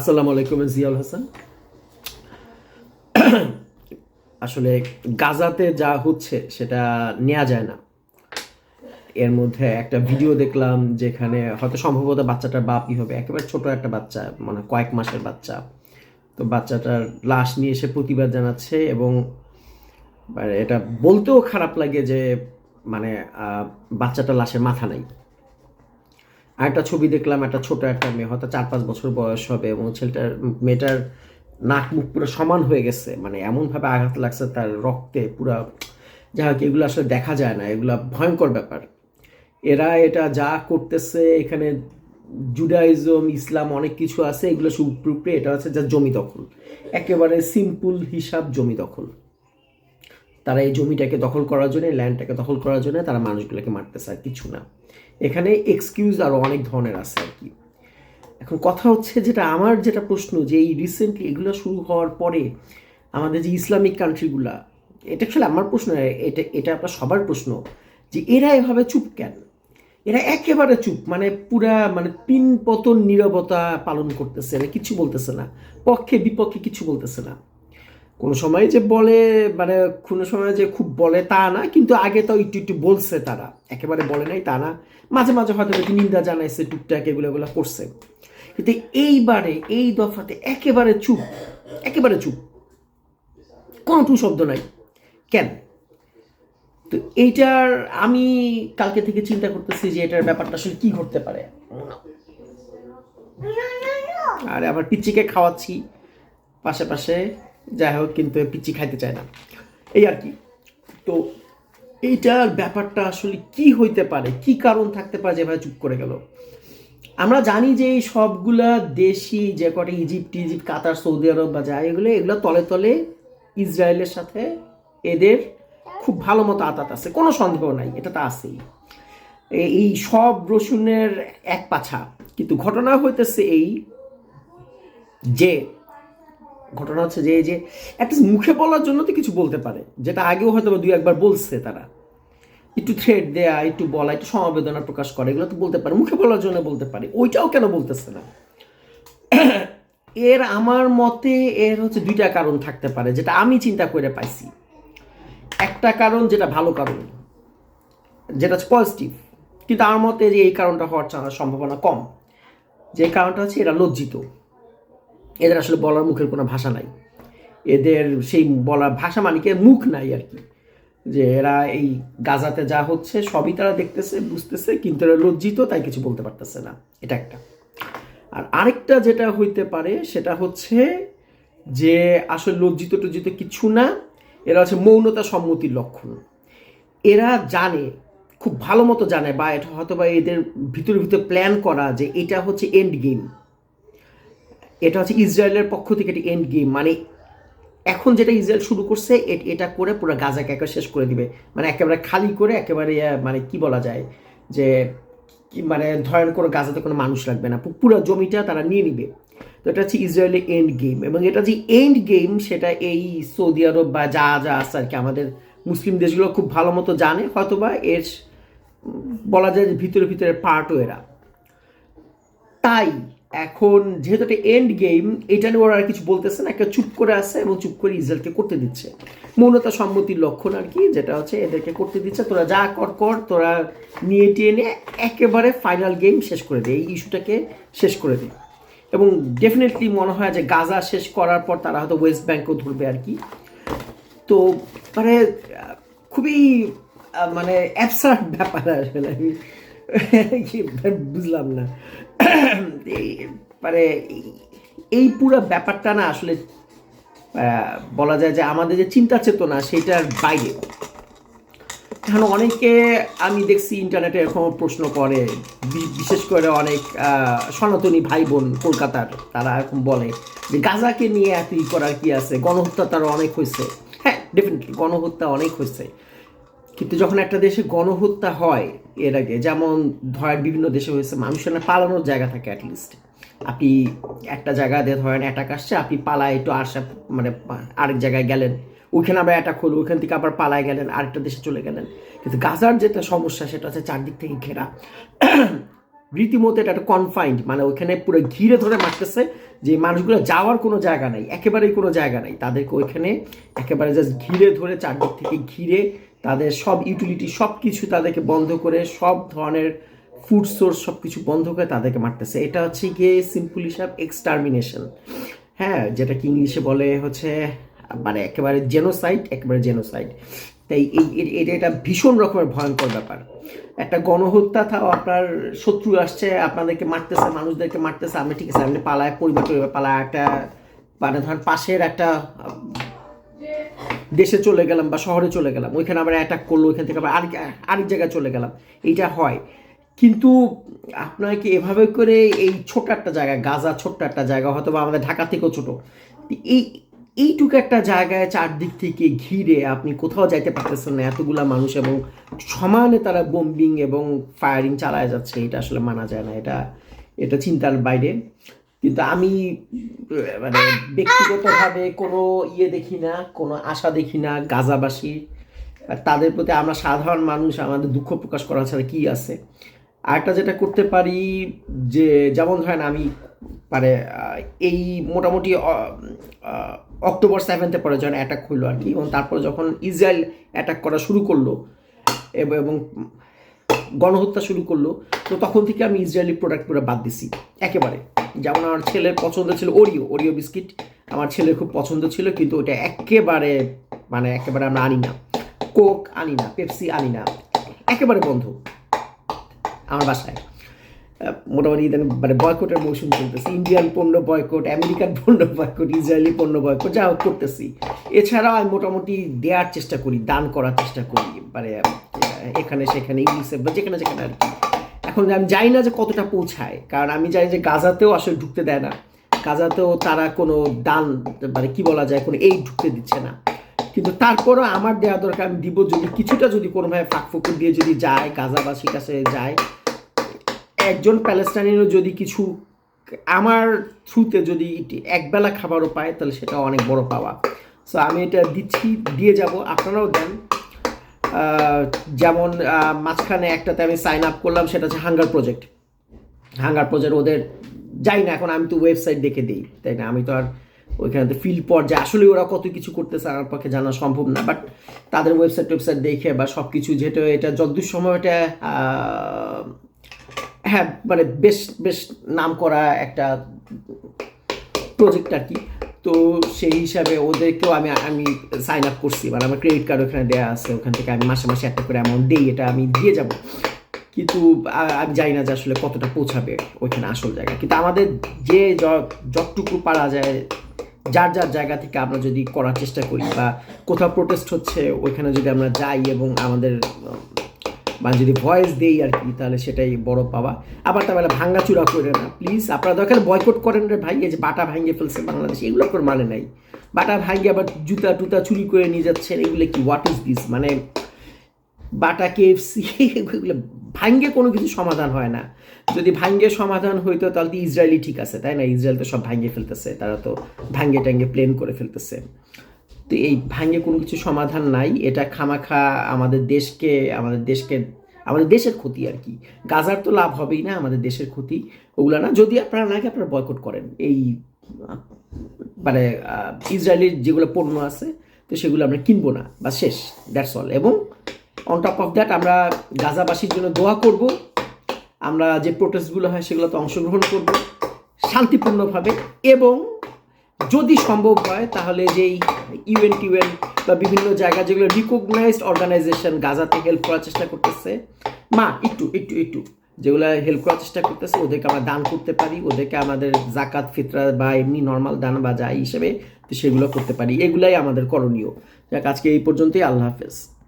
আসসালামু আলাইকুম জিয়াউল হাসান। আসলে গাজাতে যা হচ্ছে সেটা নেওয়া যায় না। এর মধ্যে একটা ভিডিও দেখলাম যেখানে হয়তো সম্ভবত বাচ্চাটার বাপই হবে একেবারে ছোট একটা বাচ্চা মানে কয়েক মাসের বাচ্চা। তো বাচ্চাটার লাশ নিয়ে এসে প্রতিবাদ জানাচ্ছে এবং মানে এটা বলতেও খারাপ লাগে যে মানে আহ, বাচ্চাটার লাশের মাথা নাই। আরেকটা ছবি দেখলাম, একটা ছোট একটা মেয়ে, হয়তো চার পাঁচ বছর বয়স হবে এবং ছেলেটার, মেয়েটার নাক মুখ পুরো সমান হয়ে গেছে। মানে এমনভাবে আঘাত লাগছে তার রক্তে, পুরো যা হোক, এগুলো আসলে দেখা যায় না, এগুলো ভয়ঙ্কর ব্যাপার। এরা এটা যা করতেছে, এখানে জুডাইজম, ইসলাম অনেক কিছু আছে, এগুলো সুপ্রুপে এটা হচ্ছে যা জমি দখল। একেবারে সিম্পল হিসাব জমি দখল। তারা এই জমিটাকে দখল করার জন্য, ল্যান্ডটাকে দখল করার জন্য তারা মানুষগুলোকে মারতেছে আর কিছু না। এখানে এক্সকিউজ আরও অনেক ধরনের আছে আর কি। এখন কথা হচ্ছে যেটা আমার যেটা প্রশ্ন যে এই রিসেন্টলি এগুলো শুরু হওয়ার পরে আমাদের যে ইসলামিক কান্ট্রিগুলা এটা আসলে আমার প্রশ্ন, এটা এটা আপনার সবার প্রশ্ন যে এরা এভাবে চুপ কেন? এরা একেবারে চুপ মানে পুরা মানে পিন পতন নীরবতা পালন করতেছে, এরা কিছু বলতেছে না, পক্ষে বিপক্ষে কিছু বলতেছে না। কোনো সময় যে বলে মানে কোনো সময় যে খুব বলে তা না, কিন্তু আগে তো একটু একটু বলছে তারা। একেবারে বলে নাই তা না। মাঝে মাঝে হয়তো একটু নিন্দা জানাইছে, টুকটাক এগুলো এগুলো করছে। কিন্তু এইবারে, এই দফাতে একেবারে চুপ একেবারে চুপ। কোনো টু শব্দ নাই। কেন? তো এইটার আমি কালকে থেকে চিন্তা করতেছি যে এটার ব্যাপারটা আসলে কি ঘটতে পারে। আর আবার পিচ্চিকে খাওয়াচ্ছি। পাশে পাশে যাই হোক, কিন্তু পিচ্চি খাইতে চায় না। এই আর কি। তো এইটার ব্যাপারটা আসলে কি হইতে পারে? কি কারণ থাকতে পারে যেভাবে চুপ করে গেল? আমরা জানি যে এই সবগুলা দেশই যে কটা ইজিপ্ট ইজিপ্ট, কাতার, সৌদি আরব বা যা এগুলো এগুলো তলে তলে ইসরায়েলের সাথে এদের খুব ভালো মতো আতাত আছে। কোনো সন্দেহ নাই, এটা তো আছেই। এই সব রসুনের এক পাছা। কিন্তু ঘটনা হইতেছে এই যে ঘটনা হচ্ছে যে, এই যে একটা মুখে বলার জন্য তো কিছু বলতে পারে, যেটা আগেও হয়তো দুই একবার বলছে তারা। একটু থ্রেড দেয়া, একটু বলা, একটু সমবেদনা প্রকাশ করে, এগুলো তো বলতে পারে, মুখে বলার জন্য বলতে পারে, ওইটাও কেন বলতেছে না? এর আমার মতে এর হচ্ছে দুইটা কারণ থাকতে পারে, যেটা আমি চিন্তা করে পাইছি। একটা কারণ, যেটা ভালো কারণ, যেটা হচ্ছে পজিটিভ কিন্তু আমার মতে যে এই কারণটা হওয়ার সম্ভাবনা কম। যে কারণটা হচ্ছে এরা লজ্জিত। এদের আসলে বলার মুখের কোনো ভাষা নাই। এদের সেই বলার ভাষা মানে কি? মুখ নাই আর কি। যে এরা এই গাজাতে যা হচ্ছে সবই তারা দেখতেছে, বুঝতেছে, কিন্তু এরা লজ্জিত, তাই কিছু বলতে পারতেছে না। এটা একটা। আর আরেকটা যেটা হইতে পারে, সেটা হচ্ছে যে আসলে লজ্জিত টজ্জিত কিছু না, এরা হচ্ছে মৌনতা সম্মতির লক্ষণ। এরা জানে, খুব ভালো মতো জানে, বা এটা হয়তো বা এদের ভিতরে ভিতরে প্ল্যান করা যে এটা হচ্ছে এন্ড গেম এটা হচ্ছে ইসরায়েলের পক্ষ থেকে একটি এন্ড গেম মানে এখন যেটা ইসরায়েল শুরু করছে এটা করে পুরো গাজাকে একেবারে শেষ করে দিবে। মানে একেবারে খালি করে একেবারে মানে কি বলা যায়, যে মানে ধরেন কোনো গাজাতে কোনো মানুষ লাগবে না পুরো জমিটা তারা নিয়ে নিবে। তো এটা হচ্ছে ইসরায়েলের এন্ড গেম এবং এটা যে এন্ড গেম সেটা এই সৌদি আরব বা যা যা আছে আর কি, আমাদের মুসলিম দেশগুলো খুব ভালো মতো জানে, হয়তোবা এর বলা যায় যে ভিতরে ভিতরে পার্টও এরা। তাই এখন যেহেতু একটা এন্ড গেম এটা নিয়ে ওরা আর কিছু বলতেছে না, একটা চুপ করে আছে এবং চুপ করে ইসরায়েলকে করতে দিচ্ছে। মৌনতা সম্মতির লক্ষণ আর কি, যেটা হচ্ছে এদেরকে করতে দিচ্ছে। তোরা যা কর কর, তোরা নিয়ে টেনে একেবারে ফাইনাল গেম শেষ করে দে, এই ইস্যুটাকে শেষ করে দে। এবং ডেফিনেটলি মনে হয় যে গাজা শেষ করার পর তারা হয়তো ওয়েস্ট ব্যাঙ্কও ধরবে আর কি। তো মানে খুবই মানে অ্যাবসার্ড ব্যাপার আসলে। আমি বুঝলাম না। মানে এই- পুরো ব্যাপারটা না আসলে বলা যায় যে আমাদের যে চিন্তা চেতনা সেটার বাইরে। এখন অনেকে আমি দেখছি ইন্টারনেটে এরকম প্রশ্ন করে বিশেষ করে অনেক সনাতনী ভাই বোন কলকাতার, তারা এরকম বলে যে গাজাকে নিয়ে এত ই করার কি আছে? গণহত্যা তার অনেক হয়েছে হ্যাঁ ডেফিনেটলি গণহত্যা অনেক হয়েছে কিন্তু যখন একটা দেশে গণহত্যা হয় এর আগে, যেমন ধরেন বিভিন্ন দেশে হয়েছে, মানুষের না পালানোর জায়গা থাকে অ্যাটলিস্ট আপনি একটা জায়গা দিয়ে ধরেন অ্যাটাক আসছে, আপনি পালায় একটু আসা মানে আরেক জায়গায় গেলেন, ওইখানে আবার অ্যাটাক হলো, ওইখান থেকে আবার পালায় গেলেন, আরেকটা দেশে চলে গেলেন। কিন্তু গাজার যেটা সমস্যা, সেটা হচ্ছে চারদিক থেকে ঘেরা। রীতিমতো এটা একটা কনফাইন্ড মানে ওইখানে পুরো ঘিরে ধরে মারতেছে যে মানুষগুলো যাওয়ার কোনো জায়গা নাই, একেবারেই কোনো জায়গা নাই। তাদেরকে ওইখানে একেবারে জাস্ট ঘিরে ধরে চারদিক থেকে ঘিরে তাদের সব ইউটিলিটি সব কিছু তাদেরকে বন্ধ করে সব ধরনের ফুড সোর্স সব কিছু বন্ধ করে তাদেরকে মারতেছে। এটা হচ্ছে গিয়ে সিম্পল হিসাব এক্সটারমিনেশন হ্যাঁ যেটা কি ইংলিশে বলে হচ্ছে মানে একেবারে জেনোসাইড একেবারে জেনোসাইড তাই এই এটা এটা ভীষণ রকমের ভয়ঙ্কর ব্যাপার। একটা গণহত্যা, তাও আপনার শত্রু আসছে, আপনাদেরকে মারতেছে, মানুষদেরকে মারতেছে আমি ঠিক আছে, আপনি পালায় পরিবার পালায় একটা মানে ধরেন পাশের একটা দেশে চলে গেলাম বা শহরে চলে গেলাম, ওইখানে আবার অ্যাটাক করল, ওইখান থেকে আবার আরেক আরেক জায়গায় চলে গেলাম, এইটা হয়। কিন্তু আপনাকে এভাবে করে এই ছোট একটা জায়গা, গাজা ছোট্ট একটা জায়গা হয়তো বা আমাদের ঢাকা থেকেও ছোটো, এই, এইটুকু একটা জায়গায় চারদিক থেকে ঘিরে আপনি কোথাও যাইতে পারতেছেন না, এতগুলা মানুষ এবং সমানে তারা বোম্বিং এবং ফায়ারিং চালায় যাচ্ছে, এটা আসলে মানা যায় না, এটা এটা চিন্তার বাইরে। কিন্তু আমি মানে ব্যক্তিগতভাবে কোনো ইয়ে দেখি না, কোনো আশা দেখি না, গাজাবাসী। তাদের প্রতি আমরা সাধারণ মানুষ, আমাদের দুঃখ প্রকাশ করা ছাড়া কি আছে? আরেকটা যেটা করতে পারি, যে, যেমন ধরেন আমি মানে এই মোটামুটি অক্টোবর সেভেন্থে পরে যখন অ্যাটাক হইল আর কি, এবং তারপর যখন ইসরায়েল অ্যাটাক করা শুরু করল, এবং গণহত্যা শুরু করল, তো তখন থেকে আমি ইসরায়েলি প্রোডাক্ট পুরো বাদ দিছি, একেবারে। যেমন আমার ছেলের পছন্দ ছিল ওরিও ওরিও বিস্কিট আমার ছেলের খুব পছন্দ ছিল, কিন্তু ওটা একেবারে মানে একেবারে আমরা আনি না। কোক আনি না পেপসি আনি না, একেবারে বন্ধ আমার বাসায়। মোটামুটি ইদানিং মানে বয়কটের মৌসুম চলতেছে ইন্ডিয়ান পণ্য বয়কট আমেরিকান পণ্য বয়কট ইসরায়েলি পণ্য বয়কট যা হোক করতেছি। এছাড়াও আমি মোটামুটি দেওয়ার চেষ্টা করি, দান করার চেষ্টা করি মানে এখানে সেখানে ইংলিশে বা যেখানে যেখানে আর কি। এখন আমি জানি না যে কতটা পৌঁছায়, কারণ আমি জানি যে গাজাতেও আসলে ঢুকতে দেয় না। গাজাতেও তারা কোনো দান মানে কি বলা যায়, কোনো এই ঢুকতে দিচ্ছে না। কিন্তু তারপরও আমার দেওয়া দরকার, আমি দিব যদি, কিছুটা যদি কোনোভাবে ফাঁক ফুকুর দিয়ে যদি যায়, গাজাবাসীর কাছে যায়, একজন প্যালেস্টাইনিরও যদি কিছু, আমার থ্রুতে যদি একবেলা খাবারও পায়, তাহলে সেটা অনেক বড় পাওয়া। সো আমি এটা দিচ্ছি, দিয়ে যাব, আপনারাও দেন। যেমন মাঝখানে একটাতে আমি সাইন আপ করলাম, সেটা হচ্ছে হাঙ্গার প্রজেক্ট হাঙ্গার প্রজেক্ট ওদের যাই না, এখন আমি তো ওয়েবসাইট দেখে দিই, তাই না? আমি তো আর ওইখানে তো ফিল পর্যায়ে আসলে ওরা কত কিছু করতেছে আমার পক্ষে জানা সম্ভব না বাট তাদের ওয়েবসাইট ওয়েবসাইট দেখে বা সব কিছু যেহেতু এটা যতদূর সময় এটা হ্যাঁ মানে বেশ বেশ নাম করা একটা প্রজেক্ট আর কি। তো সেই হিসাবে ওদেরকেও আমি আমি সাইন আপ করছি। মানে আমার ক্রেডিট কার্ড ওখানে দেওয়া আছে। ওখান থেকে আমি মাসে মাসে একটা করে অ্যামাউন্ট দিই, এটা আমি দিয়ে যাব। কিন্তু আমি জানি না যে আসলে কতটা পৌঁছাবে ওইখানে আসল জায়গা। কিন্তু আমাদের যে যতটুকু পারা যায়, যার যার জায়গা থেকে আমরা যদি করার চেষ্টা করি বা কোথাও প্রোটেস্ট হচ্ছে, ওইখানে যদি আমরা যাই এবং আমাদের উম, মানে যদি ভয়েস দেই আর কি তাহলে সেটাই বড় পাওয়া। আবার তাহলে ভাঙ্গাচুরা করে না। প্লিজ আপনারা দরকার বয়কট করেন রে ভাই। যে বাটা ভাঙ্গে ফেলছে বাংলাদেশ এগুলো করে মানে নাই। বাটা ভাঙ্গে আবার জুতা টুতা চুরি করে নিয়ে যাচ্ছেন এগুলো কি হোয়াট ইজ দিস মানে বাটা কেএফসি এগুলো ভাঙ্গে কোনো কিছু সমাধান হয় না। যদি ভাঙ্গে সমাধান হইতো তাহলে তো ইসরায়েলি ঠিক আছে তাই না? ইসরায়েল তো সব ভাঙ্গে ফেলতেছে তারা তো ভাঙ্গে টাঙ্গে প্লেন করে ফেলতেছে। তো এই ভাঙে কোনো কিছু সমাধান নাই। এটা খামাখা আমাদের দেশকে আমাদের দেশকে, আমাদের দেশের ক্ষতি আর কি। গাজার তো লাভ হবেই না আমাদের দেশের ক্ষতি। ওগুলো না, যদি আপনারা নাকি আপনারা বয়কট করেন। এই মানে ইসরায়েলের যেগুলো পণ্য আছে, তো সেগুলো আমরা কিনবো না। বা শেষ দ্যাটস অল এবং অন টপ অফ দ্যাট আমরা গাজাবাসীর জন্য দোয়া করব। আমরা যে প্রোটেস্টগুলো হয় সেগুলোতে অংশগ্রহণ করব শান্তিপূর্ণভাবে। এবং যদি সম্ভব হয় তাহলে যেই ইউএন টিউএন বা বিভিন্ন জায়গা যেগুলো রিকগনাইজড অর্গানাইজেশন গাজাতে হেল্প করার চেষ্টা করতেছে। মা একটু একটু একটু যেগুলো হেল্প করার চেষ্টা করতেছে, ওদেরকে আমরা দান করতে পারি, ওদেরকে আমাদের জাকাত, ফিতরা বা এমনি নর্মাল দান বা যাই হিসেবে সেগুলো করতে পারি। এগুলাই আমাদের করণীয়। যাক, আজকে এই পর্যন্তই, আল্লাহ হাফেজ।